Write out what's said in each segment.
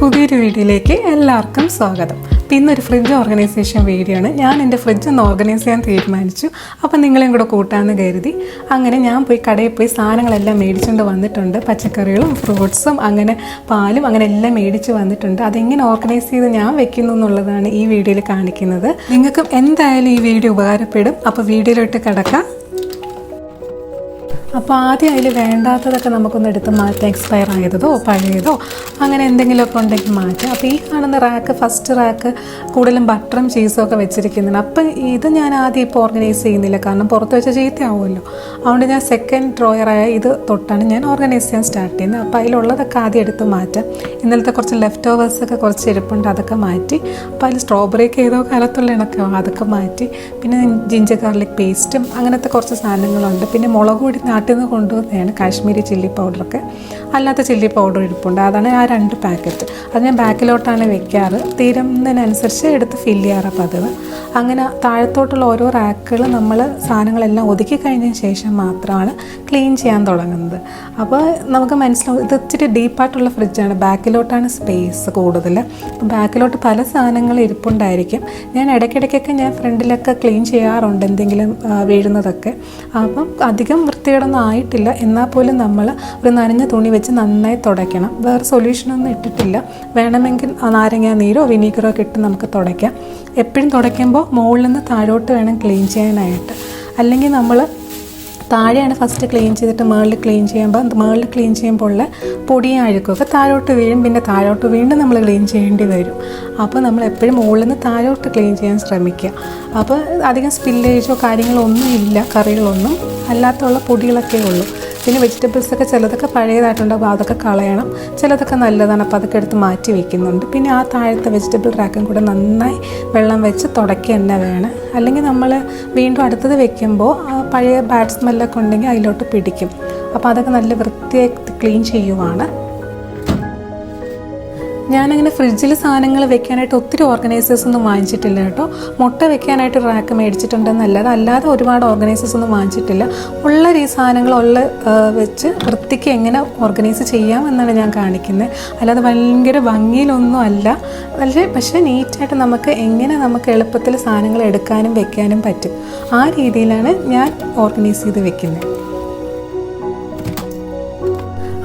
പുതിയൊരു വീഡിയോയിലേക്ക് എല്ലാവർക്കും സ്വാഗതം. അപ്പം ഇന്നൊരു ഫ്രിഡ്ജ് ഓർഗനൈസേഷൻ വീഡിയോ ആണ്. ഞാൻ എന്റെ ഫ്രിഡ്ജ് ഒന്ന് ഓർഗനൈസ് ചെയ്യാൻ തീരുമാനിച്ചു. അപ്പം നിങ്ങളെയും കൂടെ കൂട്ടാമെന്ന് കരുതി. അങ്ങനെ ഞാൻ പോയി കടയിൽ പോയി സാധനങ്ങളെല്ലാം മേടിച്ചുകൊണ്ട് വന്നിട്ടുണ്ട്. പച്ചക്കറികളും ഫ്രൂട്ട്സും അങ്ങനെ പാലും അങ്ങനെ എല്ലാം മേടിച്ച് വന്നിട്ടുണ്ട്. അതെങ്ങനെ ഓർഗനൈസ് ചെയ്ത് ഞാൻ വെക്കുന്നു എന്നുള്ളതാണ് ഈ വീഡിയോയിൽ കാണിക്കുന്നത്. നിങ്ങൾക്കും എന്തായാലും ഈ വീഡിയോ ഉപകാരപ്പെടും. അപ്പോൾ വീഡിയോയിലോട്ട് കിടക്കാം. അപ്പോൾ ആദ്യം അതിൽ വേണ്ടാത്തതൊക്കെ നമുക്കൊന്ന് എടുത്ത് മാറ്റാം എക്സ്പയർ ആയതോ പഴയതോ അങ്ങനെ എന്തെങ്കിലുമൊക്കെ ഉണ്ടെങ്കിൽ മാറ്റാം. അപ്പോൾ ഈ കാണുന്ന റാക്ക് ഫസ്റ്റ് റാക്ക് കൂടുതലും ബട്ടറും ചീസും ഒക്കെ വെച്ചിരിക്കുന്നുണ്ട്. അപ്പം ഇത് ഞാൻ ആദ്യം ഇപ്പോൾ ഓർഗനൈസ് ചെയ്യുന്നില്ല. കാരണം പുറത്ത് വെച്ച ചീത്തയാവുമല്ലോ. അതുകൊണ്ട് ഞാൻ സെക്കൻഡ് ഡ്രോയറായ ഇത് തൊട്ടാണ് ഞാൻ ഓർഗനൈസ് ചെയ്യാൻ സ്റ്റാർട്ട് ചെയ്യുന്നത്. അപ്പോൾ അതിലുള്ളതൊക്കെ ആദ്യം എടുത്ത് മാറ്റാം. ഇന്നലത്തെ കുറച്ച് ലെഫ്റ്റ് ഓവേഴ്സൊക്കെ കുറച്ച് ഇരിപ്പുണ്ട് അതൊക്കെ മാറ്റി. അപ്പോൾ അതിൽ സ്ട്രോബെറിയൊക്കെ ഏതോ കാലത്തുള്ള ഇണക്കോ അതൊക്കെ മാറ്റി. പിന്നെ ജിഞ്ചർ ഗാർലിക് പേസ്റ്റും അങ്ങനത്തെ കുറച്ച് സാധനങ്ങളുണ്ട്. പിന്നെ മുളക് നാട്ടിൽ നിന്ന് കൊണ്ടുവന്നതാണ് കാശ്മീരി ചില്ലി പൗഡറൊക്കെ. അല്ലാത്ത ചില്ലി പൗഡർ ഇരിപ്പുണ്ട്. അതാണ് ആ രണ്ട് പാക്കറ്റ്. അത് ഞാൻ ബാക്കിലോട്ടാണ് വെക്കാറ്. തീരുന്നതിനനുസരിച്ച് എടുത്ത് ഫില്ല് ചെയ്യാറ് പതിവ്. അങ്ങനെ താഴത്തോട്ടുള്ള ഓരോ റാക്കുകൾ നമ്മൾ സാധനങ്ങളെല്ലാം ഒതുക്കി കഴിഞ്ഞതിന് ശേഷം മാത്രമാണ് ക്ലീൻ ചെയ്യാൻ തുടങ്ങുന്നത്. അപ്പോൾ നമുക്ക് മനസ്സിലാവും ഇത് ഇച്ചിരി ഡീപ്പായിട്ടുള്ള ഫ്രിഡ്ജാണ് ബാക്കിലോട്ടാണ് സ്പേസ് കൂടുതൽ. അപ്പോൾ ബാക്കിലോട്ട് പല സാധനങ്ങൾ ഇരിപ്പുണ്ടായിരിക്കും. ഞാൻ ഇടയ്ക്കിടയ്ക്കൊക്കെ ഞാൻ ഫ്രണ്ടിലൊക്കെ ക്ലീൻ ചെയ്യാറുണ്ട് എന്തെങ്കിലും വീഴുന്നതൊക്കെ. അപ്പം അധികം വൃത്തികേടൊന്നും ആയിട്ടില്ല. എന്നാൽ പോലും നമ്മൾ ഒരു നനഞ്ഞ തുണി വെച്ച് നന്നായി തുടയ്ക്കണം. വേറെ സൊല്യൂഷനൊന്നും ഇട്ടിട്ടില്ല. വേണമെങ്കിൽ നാരങ്ങ നീരോ വിനീഗറോ ഒക്കെ ഇട്ട് നമുക്ക് തുടയ്ക്കാം. എപ്പോഴും തുടയ്ക്കുമ്പോൾ മുകളിൽ നിന്ന് താഴോട്ട് വേണം ക്ലീൻ ചെയ്യാനായിട്ട്. അല്ലെങ്കിൽ നമ്മൾ താഴെയാണ് ഫസ്റ്റ് ക്ലീൻ ചെയ്തിട്ട് മുകളിൽ ക്ലീൻ ചെയ്യുമ്പോൾ മുകളിൽ ക്ലീൻ ചെയ്യുമ്പോൾ ഉള്ള പൊടിയും അഴുക്കൊക്കെ താഴോട്ട് വീഴും. പിന്നെ താഴോട്ട് വീണ്ടും നമ്മൾ ക്ലീൻ ചെയ്യേണ്ടി വരും. അപ്പോൾ നമ്മൾ എപ്പോഴും മുകളിൽ നിന്ന് താഴോട്ട് ക്ലീൻ ചെയ്യാൻ ശ്രമിക്കുക. അപ്പോൾ അധികം സ്പില്ലേജോ കാര്യങ്ങളോ ഒന്നും ഇല്ല കറികളൊന്നും അല്ലാത്തുള്ള പൊടികളൊക്കെ ഉള്ളൂ. പിന്നെ വെജിറ്റബിൾസൊക്കെ ചിലതൊക്കെ പഴയതായിട്ടുണ്ടാകും അതൊക്കെ കളയണം. ചിലതൊക്കെ നല്ലതാണ് അപ്പോൾ അതൊക്കെ എടുത്ത് മാറ്റി വെക്കുന്നുണ്ട്. പിന്നെ ആ താഴത്തെ വെജിറ്റബിൾ റാക്കും കൂടെ നന്നായി വെള്ളം വെച്ച് തുടക്കി തന്നെ വേണം. അല്ലെങ്കിൽ നമ്മൾ വീണ്ടും അടുത്തത് വെക്കുമ്പോൾ പഴയ ബാഡ് സ്മെല്ലൊക്കെ ഉണ്ടെങ്കിൽ അതിലോട്ട് പിടിക്കും. അപ്പോൾ അതൊക്കെ നല്ല വൃത്തിയായി ക്ലീൻ ചെയ്യുവാണ്. ഞാനങ്ങനെ ഫ്രിഡ്ജിൽ സാധനങ്ങൾ വെക്കാനായിട്ട് ഒത്തിരി ഓർഗനൈസേഴ്സ് ഒന്നും വാങ്ങിച്ചിട്ടില്ല കേട്ടോ. മുട്ട വെക്കാനായിട്ട് റാക്ക് മേടിച്ചിട്ടുണ്ടെന്നല്ലാതെ അല്ലാതെ ഒരുപാട് ഓർഗനൈസേഴ്സ് ഒന്നും വാങ്ങിച്ചിട്ടില്ല. ഉള്ള ഈ സാധനങ്ങൾ ഉള്ള വെച്ച് വൃത്തിക്ക് എങ്ങനെ ഓർഗനൈസ് ചെയ്യാം എന്നാണ് ഞാൻ കാണിക്കുന്നത് അല്ലാതെ ഭയങ്കര ഭംഗിയിലൊന്നും അല്ല. പക്ഷേ പക്ഷേ നീറ്റായിട്ട് നമുക്ക് എങ്ങനെ നമുക്ക് എളുപ്പത്തിൽ സാധനങ്ങൾ എടുക്കാനും വെക്കാനും പറ്റും ആ രീതിയിലാണ് ഞാൻ ഓർഗനൈസ് ചെയ്ത് വെക്കുന്നത്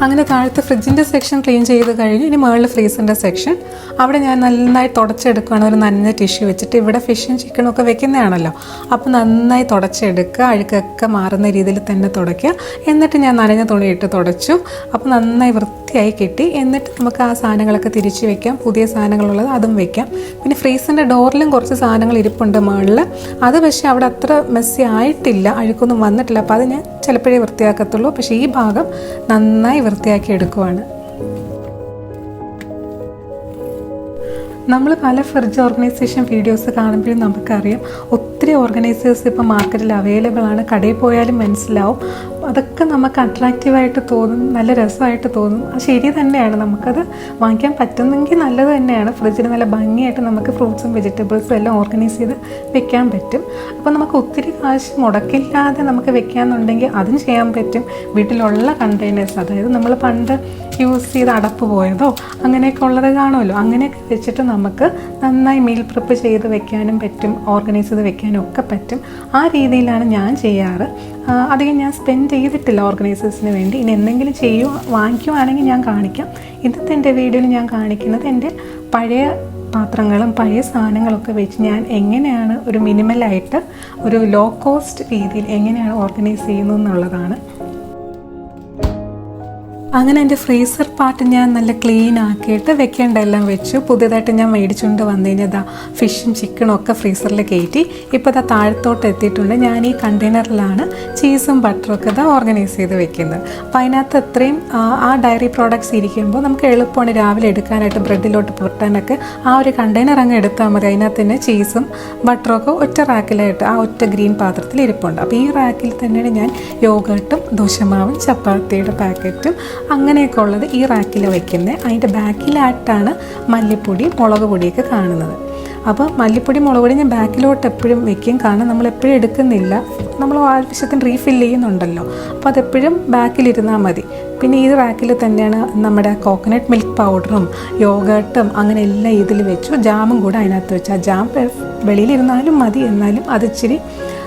അങ്ങനെ താഴത്തെ ഫ്രിഡ്ജിന്റെ സെക്ഷൻ ക്ലീൻ ചെയ്ത് കഴിഞ്ഞ് ഇനി മുകളിൽ ഫ്രീസറിന്റെ സെക്ഷൻ അവിടെ ഞാൻ നന്നായി തുടച്ചെടുക്കുകയാണ്. ഒരു നനഞ്ഞ ടിഷ്യൂ വെച്ചിട്ട് ഇവിടെ ഫിഷും ചിക്കനും ഒക്കെ വെക്കുന്നതാണല്ലോ. അപ്പോൾ നന്നായി തുടച്ചെടുക്കുക. അഴുക്കൊക്കെ മാറുന്ന രീതിയിൽ തന്നെ തുടയ്ക്കുക. എന്നിട്ട് ഞാൻ നനഞ്ഞ തുണിയിട്ട് തുടച്ചു. അപ്പോൾ നന്നായി വൃത്തിയായി കിട്ടി എന്നിട്ട് നമുക്ക് ആ സാധനങ്ങളൊക്കെ തിരിച്ച് വെക്കാം. പുതിയ സാധനങ്ങളുള്ളത് അതും വെക്കാം. പിന്നെ ഫ്രീസറിന്റെ ഡോറിലും കുറച്ച് സാധനങ്ങൾ ഇരിപ്പുണ്ട് മുകളിൽ അത് പക്ഷേ അവിടെ അത്ര മെസ്സി ആയിട്ടില്ല. അഴുക്കൊന്നും വന്നിട്ടില്ല. അപ്പോൾ അത് ഞാൻ ചിലപ്പോഴേ വൃത്തിയാക്കത്തുള്ളൂ. പക്ഷേ ഈ ഭാഗം നന്നായി വൃത്തിയാക്കി എടുക്കുവാണ്. നമ്മൾ പല ഫ്രിഡ്ജ് ഓർഗനൈസേഷൻ വീഡിയോസ് കാണുമ്പോഴും നമുക്കറിയാം. ഒത്തിരി ഓർഗനൈസേഴ്സ് ഇപ്പോൾ മാർക്കറ്റിൽ അവൈലബിൾ ആണ്. കടയിൽ പോയാലും മനസ്സിലാവും. അതൊക്കെ നമുക്ക് അട്രാക്റ്റീവായിട്ട് തോന്നും നല്ല രസമായിട്ട് തോന്നും. അത് ശരി തന്നെയാണ്. നമുക്കത് വാങ്ങിക്കാൻ പറ്റുന്നെങ്കിൽ നല്ലത് തന്നെയാണ്. ഫ്രിഡ്ജിൽ നല്ല ഭംഗിയായിട്ട് നമുക്ക് ഫ്രൂട്ട്സും വെജിറ്റബിൾസും എല്ലാം ഓർഗനൈസ് ചെയ്ത് വെക്കാൻ പറ്റും. അപ്പോൾ നമുക്ക് ഒത്തിരി കാശ് മുടക്കില്ലാതെ നമുക്ക് വെക്കാമെന്നുണ്ടെങ്കിൽ അതും ചെയ്യാൻ പറ്റും. വീട്ടിലുള്ള കണ്ടെയ്നേഴ്സ് അതായത് നമ്മൾ പണ്ട് യൂസ് ചെയ്ത് അടപ്പ് പോയതോ അങ്ങനെയൊക്കെ ഉള്ളത് കാണുമല്ലോ. അങ്ങനെയൊക്കെ വെച്ചിട്ട് നമുക്ക് നന്നായി മീൽ പ്രിപ്പ് ചെയ്ത് വെക്കാനും പറ്റും ഓർഗനൈസ് ചെയ്ത് വെക്കാനും ഒക്കെ പറ്റും. ആ രീതിയിലാണ് ഞാൻ ചെയ്യാറ്. അധികം ഞാൻ സ്പെൻഡ് ചെയ്തിട്ടില്ല ഓർഗനൈസേഴ്സിന് വേണ്ടി. ഇനി എന്തെങ്കിലും ചെയ്യുക വാങ്ങിക്കുവാണെങ്കിൽ ഞാൻ കാണിക്കാം. ഇന്നത്തെ എന്റെ വീഡിയോയിൽ ഞാൻ കാണിക്കുന്നത് എന്റെ പഴയ പാത്രങ്ങളും പഴയ സാധനങ്ങളൊക്കെ വെച്ച് ഞാൻ എങ്ങനെയാണ് ഒരു മിനിമലായിട്ട് ഒരു ലോ കോസ്റ്റ് രീതിയിൽ എങ്ങനെയാണ് ഓർഗനൈസ് ചെയ്യുന്നത് എന്നുള്ളതാണ്. അങ്ങനെ എന്റെ ഫ്രീസർ പാർട്ട് ഞാൻ നല്ല ക്ലീൻ ആക്കിയിട്ട് വെക്കേണ്ട എല്ലാം വെച്ചു. പുതിയതായിട്ട് ഞാൻ മേടിച്ചുകൊണ്ട് വന്നു കഴിഞ്ഞാൽ ഫിഷും ചിക്കനും ഒക്കെ ഫ്രീസറിൽ കയറ്റി. ഇപ്പോൾ ഇതാ താഴത്തോട്ട് എത്തിയിട്ടുണ്ട്. ഞാൻ ഈ കണ്ടെയ്നറിലാണ് ചീസും ബട്ടറും ഒക്കെ ഇതാ ഓർഗനൈസ് ചെയ്ത് വെക്കുന്നത്. അപ്പോൾ അതിനകത്ത് അത്രയും ആ ഡയറി പ്രോഡക്ട്സ് ഇരിക്കുമ്പോൾ നമുക്ക് എളുപ്പമാണ് രാവിലെ എടുക്കാനായിട്ട് ബ്രെഡിലോട്ട് പുരട്ടാനൊക്കെ. ആ ഒരു കണ്ടെയ്നർ അങ്ങ് എടുത്താൽ മതി. അതിനകത്ത് തന്നെ ചീസും ബട്ടറും ഒക്കെ ഒറ്റ റാക്കിലായിട്ട് ആ ഒറ്റ ഗ്രീൻ പാത്രത്തിൽ ഇരിപ്പുണ്ട്. അപ്പോൾ ഈ റാക്കിൽ തന്നെയാണ് ഞാൻ യോഗട്ടും ദോശമാവും ചപ്പാത്തിയുടെ പാക്കറ്റും അങ്ങനെയൊക്കെ ഉള്ളത് ഈ റാക്കിൽ വയ്ക്കുന്നത് അതിന്റെ ബാക്കിലായിട്ടാണ് മല്ലിപ്പൊടി മുളക് പൊടിയൊക്കെ കാണുന്നത്. അപ്പോൾ മല്ലിപ്പൊടി മുളക് പൊടി ഞാൻ ബാക്കിലോട്ട് എപ്പോഴും വെക്കും. കാരണം നമ്മൾ എപ്പോഴും എടുക്കുന്നില്ല. നമ്മൾ ആവശ്യത്തിന് റീഫിൽ ചെയ്യുന്നുണ്ടല്ലോ. അപ്പോൾ അതെപ്പോഴും ബാക്കിലിരുന്നാൽ മതി. പിന്നെ ഈ റാക്കിൽ തന്നെയാണ് നമ്മുടെ കോക്കനട്ട് മിൽക്ക് പൗഡറും യോഗട്ടും അങ്ങനെ എല്ലാം ഇതിൽ വെച്ചു. ജാമും കൂടെ അതിനകത്ത് വെച്ചു. ആ ജാം വെളിയിലിരുന്നാലും മതി. എന്നാലും അത് ഇച്ചിരി ആ,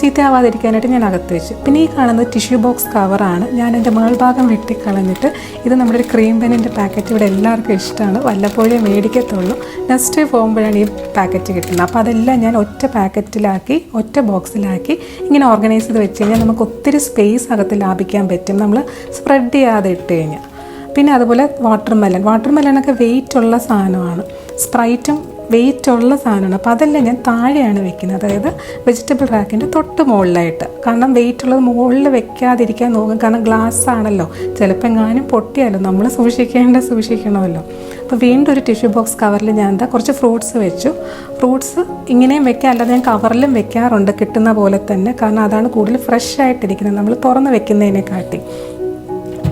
ചീത്തയാവാതിരിക്കാനായിട്ട് ഞാൻ അകത്ത് വെച്ചു. പിന്നെ ഈ കാണുന്നത് ടിഷ്യൂ ബോക്സ് കവറാണ് ഞാൻ എന്റെ മേൾഭാഗം വെട്ടിക്കളഞ്ഞിട്ട് ഇത് നമ്മുടെ ഒരു ക്രീം പെനിന്റെ പാക്കറ്റ് ഇവിടെ എല്ലാവർക്കും ഇഷ്ടമാണ്. വല്ലപ്പോഴേ മേടിക്കത്തുള്ളൂ. നെക്സ്റ്റ് ഡേ പോകുമ്പോഴാണ് ഈ പാക്കറ്റ് കിട്ടുന്നത്. അപ്പോൾ അതെല്ലാം ഞാൻ ഒറ്റ പാക്കറ്റിലാക്കി ഒറ്റ ബോക്സിലാക്കി ഇങ്ങനെ ഓർഗനൈസ് ചെയ്ത് വെച്ച് കഴിഞ്ഞാൽ നമുക്ക് ഒത്തിരി സ്പേസ് അകത്ത് ലാഭിക്കാൻ പറ്റും. നമ്മൾ സ്പ്രെഡ് ചെയ്യാതെ ഇട്ട് കഴിഞ്ഞാൽ. പിന്നെ അതുപോലെ വാട്ടർ മെലൺ വാട്ടർ വെയിറ്റ് ഉള്ള സാധനമാണ്. സ്പ്രൈറ്റും വെയിറ്റ് ഉള്ള സാധനമാണ്. അപ്പോൾ അതെല്ലാം ഞാൻ താഴെയാണ് വെക്കുന്നത്. അതായത് വെജിറ്റബിൾ റാക്കിന്റെ തൊട്ട് മുകളിലായിട്ട്. കാരണം വെയിറ്റ് ഉള്ളത് മുകളിൽ വെക്കാതിരിക്കാൻ നോക്കും. കാരണം ഗ്ലാസ് ആണല്ലോ. ചിലപ്പോൾ എങ്ങാനും പൊട്ടിയാലോ. നമ്മൾ സൂക്ഷിക്കേണ്ട സൂക്ഷിക്കണമല്ലോ. അപ്പോൾ വീണ്ടും ഒരു ടിഷ്യൂ ബോക്സ് കവറിൽ ഞാൻ എന്താ കുറച്ച് ഫ്രൂട്ട്സ് വെച്ചു. ഫ്രൂട്ട്സ് ഇങ്ങനെയും വെക്കാം. അല്ലാതെ ഞാൻ കവറിലും വെക്കാറുണ്ട്. കിട്ടുന്ന പോലെ തന്നെ. കാരണം അതാണ് കൂടുതൽ ഫ്രഷ് ആയിട്ടിരിക്കുന്നത്. നമ്മൾ തുറന്ന് വെക്കുന്നതിനെക്കാട്ടി.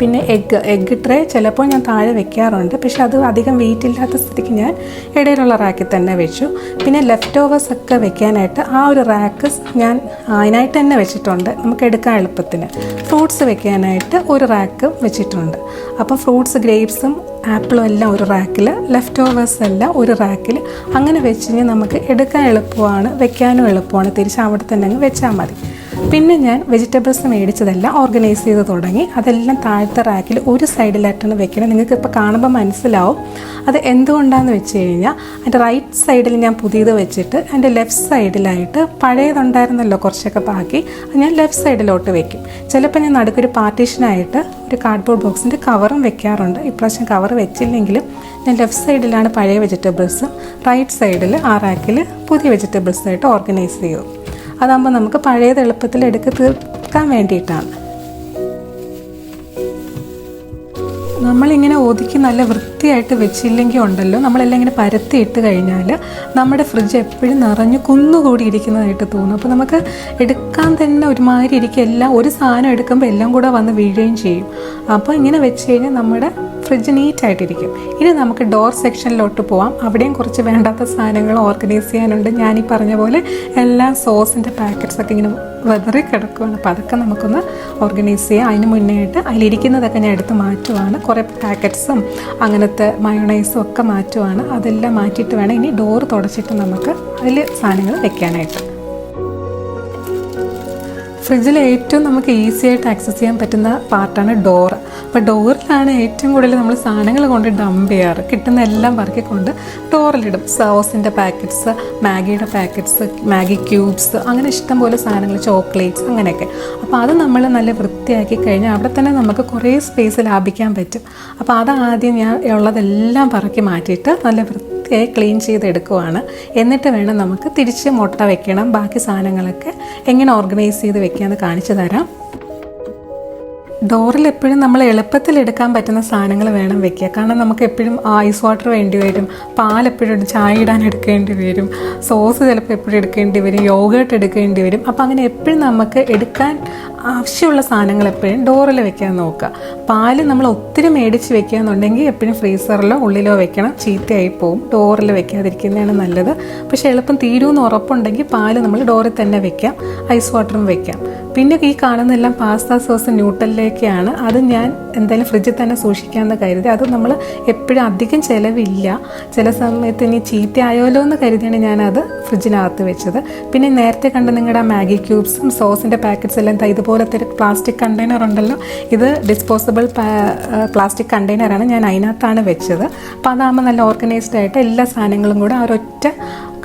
പിന്നെ എഗ്ഗ് എഗ്ഗ് ട്രേ ചിലപ്പോൾ ഞാൻ താഴെ വെക്കാറുണ്ട്. പക്ഷെ അത് അധികം വെയിറ്റ് ഇല്ലാത്ത സ്ഥിതിക്ക് ഞാൻ ഇടയിലുള്ള റാക്കിൽ തന്നെ വെച്ചു. പിന്നെ ലെഫ്റ്റ് ഓവേഴ്സ് ഒക്കെ വെക്കാനായിട്ട് ആ ഒരു റാക്ക് ഞാൻ അതിനായിട്ട് തന്നെ വെച്ചിട്ടുണ്ട്. നമുക്ക് എടുക്കാൻ എളുപ്പത്തിന്. ഫ്രൂട്ട്സ് വെക്കാനായിട്ട് ഒരു റാക്ക് വെച്ചിട്ടുണ്ട്. അപ്പോൾ ഫ്രൂട്ട്സ് ഗ്രേപ്സും ആപ്പിളും എല്ലാം ഒരു റാക്കിൽ ലെഫ്റ്റ് ഓവേഴ്സ് എല്ലാം ഒരു റാക്കിൽ അങ്ങനെ വെച്ച് കഴിഞ്ഞാൽ നമുക്ക് എടുക്കാൻ എളുപ്പമാണ് വെക്കാനും എളുപ്പമാണ്. തിരിച്ച് അവിടെ തന്നെ അങ്ങ് വെച്ചാൽ മതി. പിന്നെ ഞാൻ വെജിറ്റബിൾസ് മേടിച്ചതെല്ലാം ഓർഗനൈസ് ചെയ്ത് തുടങ്ങി. അതെല്ലാം താഴത്തെ റാക്കിൽ ഒരു സൈഡിലായിട്ടാണ് വെക്കുന്നത് നിങ്ങൾക്ക് ഇപ്പോൾ കാണുമ്പോൾ മനസ്സിലാവും. അത് എന്തുകൊണ്ടാണെന്ന് വെച്ച് കഴിഞ്ഞാൽ അതിന്റെ റൈറ്റ് സൈഡിൽ ഞാൻ പുതിയത് വെച്ചിട്ട് അതിന്റെ ലെഫ്റ്റ് സൈഡിലായിട്ട് പഴയതുണ്ടായിരുന്നല്ലോ കുറച്ചൊക്കെ ബാക്കി അത് ഞാൻ ലെഫ്റ്റ് സൈഡിലോട്ട് വെക്കും. ചിലപ്പോൾ ഞാൻ നടുക്കൊരു പാർട്ടീഷനായിട്ട് ഒരു കാർഡ്ബോർഡ് ബോക്സിന്റെ കവറും വെക്കാറുണ്ട്. ഇപ്രാവശ്യം കവർ വെച്ചില്ലെങ്കിലും ഞാൻ ലെഫ്റ്റ് സൈഡിലാണ് പഴയ വെജിറ്റബിൾസ് റൈറ്റ് സൈഡിൽ ആ റാക്കിൽ പുതിയ വെജിറ്റബിൾസായിട്ട് ഓർഗനൈസ് ചെയ്യും അതാകുമ്പോൾ നമുക്ക് പഴയത് എളുപ്പത്തിൽ എടുക്കി തീർക്കാൻ വേണ്ടിയിട്ടാണ്. നമ്മളിങ്ങനെ ഒതുക്കി നല്ല വൃത്തിയായിട്ട് വെച്ചില്ലെങ്കിൽ ഉണ്ടല്ലോ. നമ്മളെല്ലാം ഇങ്ങനെ പരത്തി ഇട്ട് കഴിഞ്ഞാൽ നമ്മുടെ ഫ്രിഡ്ജ് എപ്പോഴും നിറഞ്ഞ് കുന്നുകൂടി ഇരിക്കുന്നതായിട്ട് തോന്നും. അപ്പോൾ നമുക്ക് എടുക്കാൻ തന്നെ ഒരുമാതിരി ഇരിക്കും. എല്ലാം ഒരു സാധനം എടുക്കുമ്പോൾ എല്ലാം കൂടെ വന്ന് വീഴുകയും ചെയ്യും. അപ്പോൾ ഇങ്ങനെ വെച്ച് കഴിഞ്ഞാൽ നമ്മുടെ ഫ്രിഡ്ജ് നീറ്റായിട്ടിരിക്കും ഇനി നമുക്ക് ഡോർ സെക്ഷനിലോട്ട് പോവാം. അവിടെയും കുറച്ച് വേണ്ടാത്ത സാധനങ്ങൾ ഓർഗനൈസ് ചെയ്യാനുണ്ട്. ഈ പറഞ്ഞ പോലെ എല്ലാ സോസിന്റെ പാക്കറ്റ്സ് ഒക്കെ ഇങ്ങനെ വെതറി കിടക്കുകയാണ് അപ്പോൾ അതൊക്കെ നമുക്കൊന്ന് ഓർഗനൈസ് ചെയ്യാം. അതിന് മുന്നേ ആയിട്ട് അതിലിരിക്കുന്നതൊക്കെ ഞാൻ എടുത്ത് മാറ്റുവാണ്. കുറേ പാക്കറ്റ്സും അങ്ങനത്തെ മയോണൈസും ഒക്കെ മാറ്റുവാണ്. അതെല്ലാം മാറ്റിയിട്ട് വേണം ഇനി ഡോറ് തുടച്ചിട്ട് നമുക്ക് അതിൽ സാധനങ്ങൾ വെക്കാനായിട്ട്. ഫ്രിഡ്ജിൽ ഏറ്റവും നമുക്ക് ഈസി ആയിട്ട് ആക്സസ് ചെയ്യാൻ പറ്റുന്ന പാർട്ടാണ് ഡോർ. അപ്പോൾ ഡോറിലാണ് ഏറ്റവും കൂടുതൽ നമ്മൾ സാധനങ്ങൾ കൊണ്ട് ഡംപ് ചെയ്യാറ്. കിട്ടുന്ന എല്ലാം പറക്കിക്കൊണ്ട് ഡോറിലിടും. സോസിന്റെ പാക്കറ്റ്സ് മാഗിയുടെ പാക്കറ്റ്സ് മാഗി ക്യൂബ്സ് അങ്ങനെ ഇഷ്ടം പോലെ സാധനങ്ങൾ ചോക്ലേറ്റ്സ് അങ്ങനെയൊക്കെ. അപ്പോൾ അത് നമ്മൾ നല്ല വൃത്തിയാക്കി കഴിഞ്ഞാൽ അവിടെ തന്നെ നമുക്ക് കുറേ സ്പേസ് ലാഭിക്കാൻ പറ്റും. അപ്പോൾ അത് ആദ്യം ഞാൻ ഉള്ളതെല്ലാം പറക്കി മാറ്റിയിട്ട് നല്ല വൃത്തി വൃത്തിയായി ക്ലീൻ ചെയ്തെടുക്കുവാണ്. എന്നിട്ട് വേണം നമുക്ക് തിരിച്ച് മുട്ട വെക്കണം. ബാക്കി സാധനങ്ങളൊക്കെ എങ്ങനെ ഓർഗനൈസ് ചെയ്ത് വെക്കാമെന്ന് കാണിച്ചു തരാം. ഡോറിൽ എപ്പോഴും നമ്മൾ എളുപ്പത്തിൽ എടുക്കാൻ പറ്റുന്ന സാധനങ്ങൾ വേണം വെക്കുക. കാരണം നമുക്ക് എപ്പോഴും ഐസ് വാട്ടർ വേണ്ടി വരും. പാൽ എപ്പോഴും ചായ ഇടാൻ എടുക്കേണ്ടി വരും. സോസ് ചിലപ്പോൾ എപ്പോഴും എടുക്കേണ്ടി വരും. യോഗേട്ട് എടുക്കേണ്ടി വരും. അപ്പോൾ അങ്ങനെ എപ്പോഴും നമുക്ക് എടുക്കാൻ ആവശ്യമുള്ള സാധനങ്ങൾ എപ്പോഴും ഡോറിൽ വെക്കാൻ നോക്കുക. പാൽ നമ്മൾ ഒത്തിരി മേടിച്ച് വെക്കുകയെന്നുണ്ടെങ്കിൽ എപ്പോഴും ഫ്രീസറിലോ ഉള്ളിലോ വെക്കണം. ചീത്തയായി പോകും ഡോറിൽ വെക്കാതിരിക്കുന്നതാണ് നല്ലത്. പക്ഷേ എളുപ്പം തീരുമെന്ന് ഉറപ്പുണ്ടെങ്കിൽ പാൽ നമ്മൾ ഡോറിൽ തന്നെ വെക്കാം. ഐസ് വാട്ടറും വെക്കാം. പിന്നെ ഈ കാണുന്നതെല്ലാം പാസ്ത സോസ് ന്യൂട്ടലിലേക്കാണ്. അത് ഞാൻ എന്തായാലും ഫ്രിഡ്ജിൽ തന്നെ സൂക്ഷിക്കാമെന്ന് കരുതി. അത് നമ്മൾ എപ്പോഴും അധികം ചിലവില്ല. ചില സമയത്ത് ഇനി ചീത്തയായോലോ എന്ന് കരുതിയാണ് ഞാനത് ഫ്രിഡ്ജിനകത്ത് വെച്ചത്. പിന്നെ നേരത്തെ കണ്ട നിങ്ങളുടെ മാഗി ക്യൂബ്സും സോസിന്റെ പാക്കറ്റ്സ് എല്ലാം ദാ ഇതുപോലത്തെ ഒരു പ്ലാസ്റ്റിക് കണ്ടെയ്നർ ഉണ്ടല്ലോ. ഇത് ഡിസ്പോസിബിൾ പ്ലാസ്റ്റിക് കണ്ടെയ്നറാണ് ഞാൻ അതിനകത്താണ് വെച്ചത്. അപ്പോൾ അതാകുമ്പോൾ നല്ല ഓർഗനൈസ്ഡ് ആയിട്ട് എല്ലാ സാധനങ്ങളും കൂടെ ആ ഒരൊറ്റ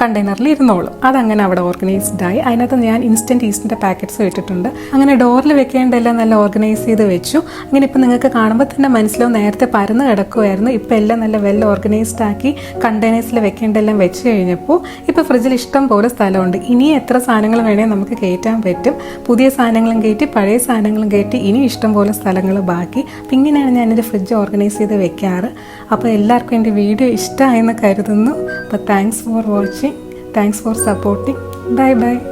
കണ്ടെയ്നറിൽ ഇരുന്നോളും അതങ്ങനെ അവിടെ ഓർഗനൈസ്ഡ് ആയി അതിനകത്ത് ഞാൻ ഇൻസ്റ്റന്റ് ഈസ്റ്റിന്റെ പാക്കറ്റ്സ് വെച്ചിട്ടുണ്ട്. അങ്ങനെ ഡോറിൽ വെക്കേണ്ടതെല്ലാം നല്ല ഓർഗനൈസ് ചെയ്ത് വെച്ചു. അങ്ങനെ ഇപ്പം നിങ്ങൾക്ക് കാണുമ്പോൾ തന്നെ മനസ്സിലോ നേരത്തെ പരന്ന് കിടക്കുമായിരുന്നു ഇപ്പം എല്ലാം നല്ല വെൽ ഓർഗനൈസ്ഡ് ആക്കി കണ്ടെയ്നേഴ്സിൽ വെക്കേണ്ടതെല്ലാം വെച്ച് കഴിഞ്ഞപ്പോൾ ഇപ്പോൾ ഫ്രിഡ്ജിൽ ഇഷ്ടം പോലെ സ്ഥലമുണ്ട്. ഇനി എത്ര സാധനങ്ങൾ വേണേൽ നമുക്ക് കയറ്റാൻ പറ്റും. പുതിയ സാധനങ്ങളും കയറ്റി പഴയ സാധനങ്ങളും കയറ്റി ഇനി ഇഷ്ടം പോലെ സ്ഥലങ്ങൾ ബാക്കി. അപ്പം ഇങ്ങനെയാണ് ഞാനെന്റെ ഫ്രിഡ്ജ് ഓർഗനൈസ് ചെയ്ത് വെക്കാറ്. അപ്പോൾ എല്ലാവർക്കും എന്റെ വീഡിയോ ഇഷ്ടമായെന്ന് കരുതുന്നു. അപ്പോൾ thanks for watching thanks for supporting bye bye